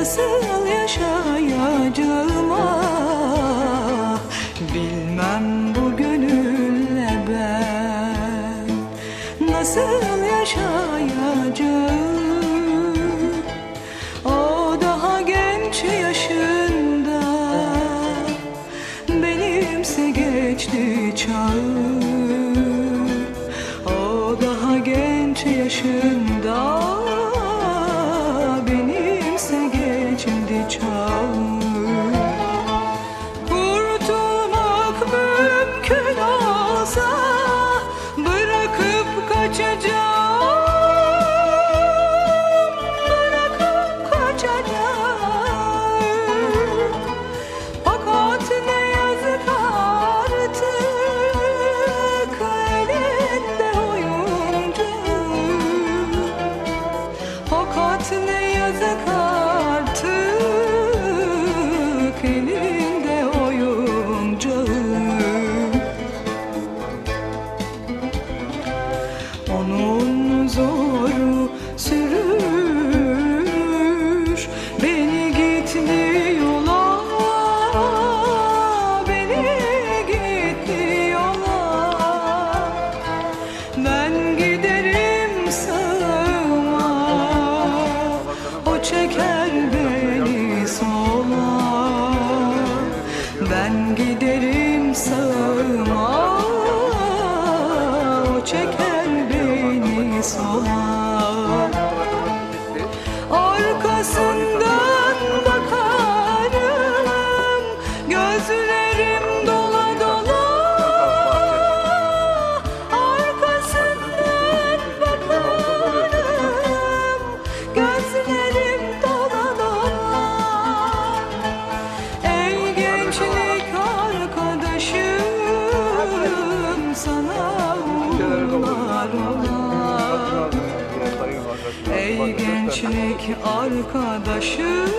nasıl yaşayacağıma Bilmem bu gönülle ben. Nasıl yaşayacağım? O daha genç yaşında Benimse geçti çağım. O daha genç yaşında çeker beni sola. Ben giderim sağıma O çeker beni sola. Arkasından Ey gençlik arkadaşım